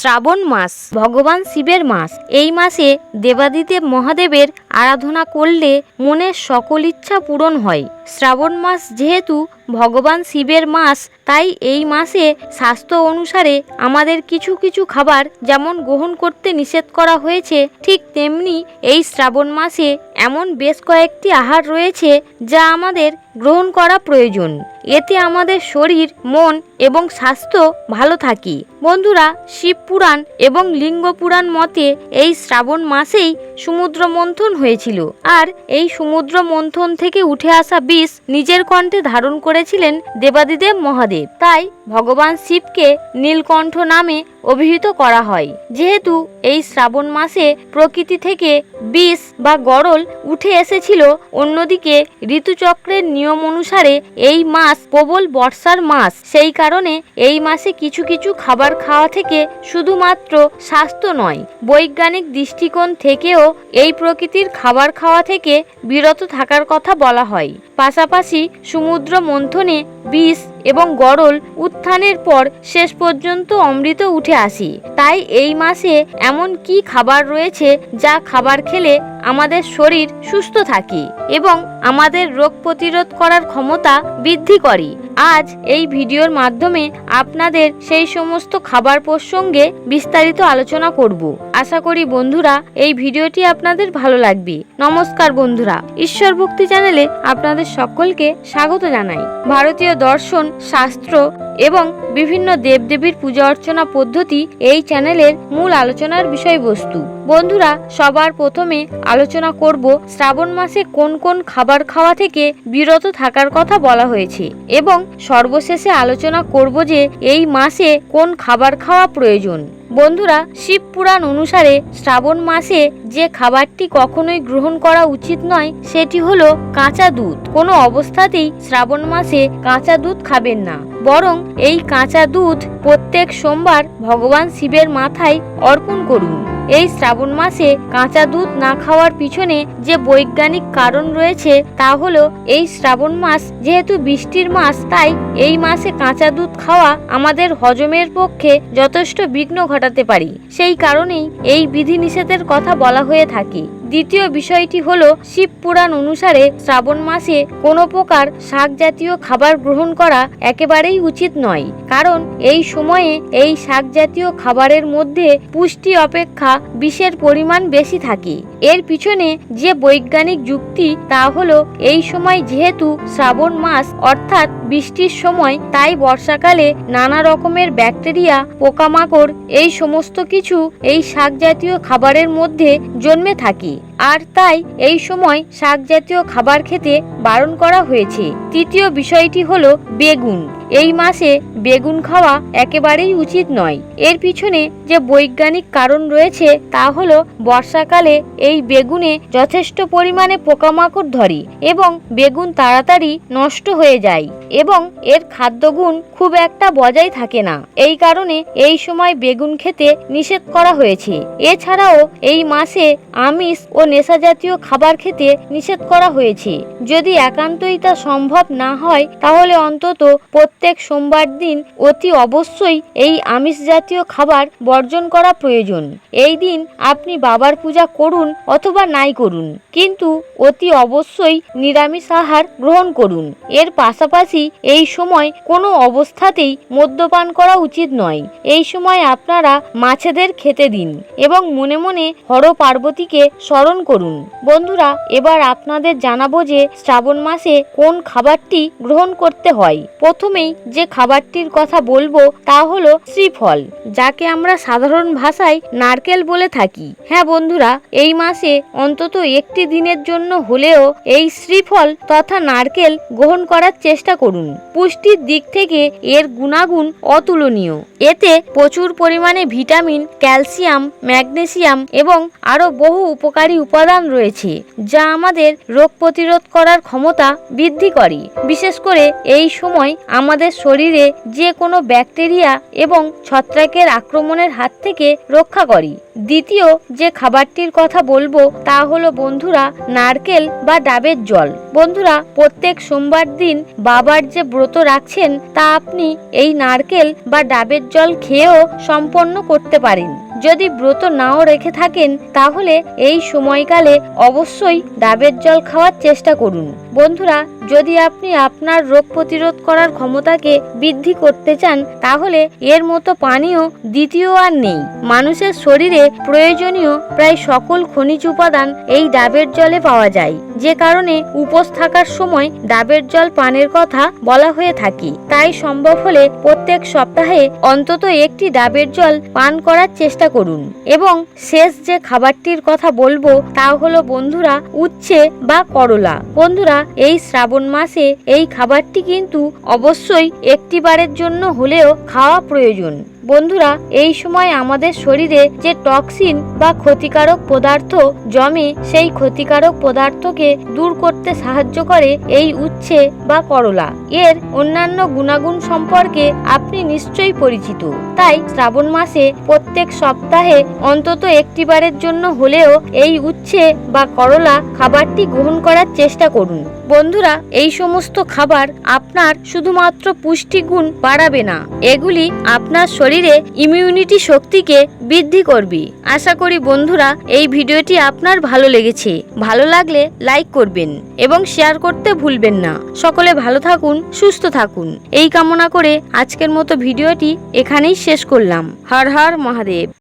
শ্রাবণ মাস, ভগবান শিবের মাস। এই মাসে দেবাদিদেব মহাদেবের আরাধনা করলে মনের সকল ইচ্ছা পূরণ হয়। শ্রাবণ মাস যেহেতু ভগবান শিবের মাস, তাই এই মাসে স্বাস্থ্য অনুসারে আমাদের কিছু কিছু খাবার যেমন গ্রহণ করতে নিষেধ করা হয়েছে, ঠিক তেমনি এই শ্রাবণ মাসে এমন বেশ কয়েকটি আহার রয়েছে যা আমাদের গ্রহণ করা প্রয়োজন। এতে আমাদের শরীর, মন এবং স্বাস্থ্য ভালো থাকে। বন্ধুরা, শিব পুরাণ এবং লিঙ্গ পুরাণ মতে এই শ্রাবণ মাসেই সমুদ্র মন্থন হয়েছিল। আর এই সমুদ্র মন্থন থেকে উঠে আসা বিষ নিজের কণ্ঠে ধারণ করেছিলেন দেবাদিদেব মহাদেব। তাই ভগবান শিবকে নীলকণ্ঠ নামে অভিহিত করা হয়। যেহেতু এই শ্রাবণ মাসে প্রকৃতি থেকে বিষ বা গরল উঠে এসেছিল, অন্যদিকে ঋতুচক্রের নিয়ম অনুসারে এই মাস প্রবল বর্ষার মাস। সেই কারণে এই মাসে কিছু কিছু খাবার খাওয়া থেকে শুধুমাত্র স্বাস্থ্য নয়, বৈজ্ঞানিক দৃষ্টিকোণ থেকেও এই প্রকৃতির খাবার খাওয়া থেকে বিরত থাকার কথা বলা হয়। পাশাপাশি সমুদ্র মন্থনে বিষ এবং গরল উত্থানের পর শেষ পর্যন্ত অমৃত উঠে আসি। তাই এই মাসে এমন কি খাবার রয়েছে যা খাবার খেলে আমাদের শরীর সুস্থ থাকে এবং আমাদের রোগ প্রতিরোধ করার ক্ষমতা বৃদ্ধি করে। আজ এই ভিডিওর মাধ্যমে আপনাদের সেই সমস্ত খাবার প্রসঙ্গে বিস্তারিত আলোচনা করব। আশা করি বন্ধুরা এই ভিডিওটি আপনাদের ভালো লাগবে। নমস্কার বন্ধুরা, ঈশ্বর ভক্তি চ্যানেলে আপনাদের সকলকে স্বাগত জানাই। ভারতীয় দর্শন, শাস্ত্র এবং বিভিন্ন দেবদেবীর পূজা অর্চনা পদ্ধতি এই চ্যানেলের মূল আলোচনার বিষয়বস্তু। বন্ধুরা, সবার প্রথমে আলোচনা করব শ্রাবণ মাসে কোন কোন খাবার খাওয়া থেকে বিরত থাকার কথা বলা হয়েছে এবং সর্বশেষে আলোচনা করব যে এই মাসে কোন খাবার খাওয়া প্রয়োজন। বন্ধুরা, শিব পুরাণ অনুসারে শ্রাবণ মাসে যে খাবারটি কখনোই গ্রহণ করা উচিত নয়, সেটি হলো কাঁচা দুধ। কোনো অবস্থাতেই শ্রাবণ মাসে কাঁচা দুধ খাবেন না। বরং এই কাঁচা দুধ প্রত্যেক সোমবার ভগবান শিবের মাথায় অর্পণ করুন। এই শ্রাবণ মাসে কাঁচা দুধ না খাওয়ার পিছনে যে বৈজ্ঞানিক কারণ রয়েছে তা হলো এই শ্রাবণ মাস যেহেতু বৃষ্টির মাস, তাই এই মাসে কাঁচা দুধ খাওয়া আমাদের হজমের পক্ষে যথেষ্ট বিঘ্ন ঘটাতে পারি। সেই কারণেই এই বিধিনিষেধের কথা বলা হয়ে থাকে। দ্বিতীয় বিষয়টি হল, শিব পুরাণ অনুসারে শ্রাবণ মাসে কোনো প্রকার শাক জাতীয় খাবার গ্রহণ করা একেবারেই উচিত নয়। কারণ এই সময়ে এই শাক জাতীয় খাবারের মধ্যে পুষ্টি অপেক্ষা বিষের পরিমাণ বেশি থাকে। এর পিছনে যে বৈজ্ঞানিক যুক্তি তা হলো এই সময় যেহেতু শ্রাবণ মাস, অর্থাৎ বৃষ্টির সময়, তাই বর্ষাকালে নানা রকমের ব্যাকটেরিয়া, পোকামাকড় এই সমস্ত কিছু এই শাক জাতীয় খাবারের মধ্যে জন্মে থাকে। আর তাই এই সময় শাক জাতীয় খাবার খেতে বারণ করা হয়েছে। তৃতীয় বিষয়টি হলো বেগুন। এই মাসে বেগুন খাওয়া একেবারেই উচিত নয়। এর পিছনে যে বৈজ্ঞানিক কারণ রয়েছে তা হলো বর্ষাকালে এই বেগুনে যথেষ্ট পরিমাণে পোকামাকড় ধরে এবং বেগুন তাড়াতাড়ি নষ্ট হয়ে যায় এবং এর খাদ্যগুণ খুব একটা বজায় থাকে না। এই কারণে এই সময় বেগুন খেতে নিষেধ করা হয়েছে। এছাড়াও এই মাসে আমিষ ও নেশা জাতীয় খাবার খেতে নিষেধ করা হয়েছে। যদি একান্তই তা সম্ভব না হয়, তাহলে অন্তত প্রত্যেক সোমবার দিন অতি অবশ্যই এই আমিষ জাতীয় খাবার বর্জন করা প্রয়োজন। এই দিন আপনি বাবার পূজা করুন অথবা নাই করুন, কিন্তু অতি অবশ্যই নিরামিষ আহার গ্রহণ করুন। এর পাশাপাশি এই সময় কোনো অবস্থাতেই মদ্যপান করা উচিত নয়। এই সময় আপনারা মাছেদের খেতে দিন এবং মনে মনে হর পার্বতীকে স্মরণ করুন। বন্ধুরা, এবার আপনাদের জানাব যে শ্রাবণ মাসে কোন খাবারটি গ্রহণ করতে হয়। প্রথমেই যে খাবারটির কথা বলব তা হলো শ্রীফল, যাকে আমরা সাধারণ ভাষায় নারকেল বলে থাকি। হ্যাঁ বন্ধুরা, এই মাসে অন্তত একটি দিনের জন্য হলেও এই শ্রীফল তথা নারকেল গ্রহণ করার চেষ্টা করুন। পুষ্টির দিক থেকে এর গুণাগুণ অতুলনীয়। এতে প্রচুর পরিমাণে ভিটামিন, ক্যালসিয়াম, ম্যাগনেসিয়াম এবং আরও বহু উপকারী উপাদান রয়েছে, যা আমাদের রোগ প্রতিরোধ করার ক্ষমতা বৃদ্ধি করে। বিশেষ করে এই সময় আমাদের শরীরে যে কোনো ব্যাকটেরিয়া এবং ছত্রাকের আক্রমণের হাত থেকে রক্ষা করি। দ্বিতীয় যে খাবারটির কথা বলব তা হলো বন্ধুরা নারকেল বা ডাবের জল। বন্ধুরা, প্রত্যেক সোমবার দিন বাবার যে ব্রত রাখছেন তা আপনি এই নারকেল বা ডাবের জল খেয়েও সম্পন্ন করতে পারেন। যদি ব্রত নাও রেখে থাকেন, তাহলে এই সময়কালে অবশ্যই ডাবের জল খাওয়ার চেষ্টা করুন। বন্ধুরা যদি আপনি আপনার রোগ প্রতিরোধ করার ক্ষমতাকে বৃদ্ধি করতে চান, তাহলে এর মতো পানীয় দ্বিতীয় আর নেই। মানুষের শরীরে প্রয়োজনীয় প্রায় সকল খনিজ উপাদান এই ডাবের জলে পাওয়া যায়। যে কারণে উপোস থাকার সময় ডাবের জল পানের কথা বলা হয়ে থাকে। তাই সম্ভব হলে প্রত্যেক সপ্তাহে অন্তত একটি ডাবের জল পান করার চেষ্টা করুন। এবং শেষ যে খাবারটির কথা বলব, তা হলো বন্ধুরা, উচ্ছে বা করলা। বন্ধুরা, এই শ্রাবণ মাসে এই খাবারটি কিন্তু অবশ্যই একটি বারের জন্য হলেও খাওয়া প্রয়োজন। বন্ধুরা, এই সময় আমাদের শরীরে যে টক্সিন বা ক্ষতিকারক পদার্থ জমে, সেই ক্ষতিকারক পদার্থকে দূর করতে সাহায্য করে এই উচ্ছে বা করলা। এর অন্যান্য গুণাগুণ সম্পর্কে আপনি নিশ্চয়ই পরিচিত। তাই শ্রাবণ মাসে প্রত্যেক সপ্তাহে অন্তত একটিবারের জন্য হলেও এই উচ্ছে বা করলা খাবারটি গ্রহণ করার চেষ্টা করুন। বন্ধুরা, এই সমস্ত খাবার আপনার শুধুমাত্র পুষ্টিগুণ বাড়াবে না, এগুলি আপনার শরীরে ইমিউনিটি শক্তিকে বৃদ্ধি করবি। আশা করি বন্ধুরা, এই ভিডিওটি আপনার ভালো লেগেছে। ভালো লাগলে লাইক করবেন এবং শেয়ার করতে ভুলবেন না। সকলে ভালো থাকুন, সুস্থ থাকুন। এই কামনা করে আজকের মতো ভিডিওটি এখানেই শেষ করলাম। হর হর মহাদেব।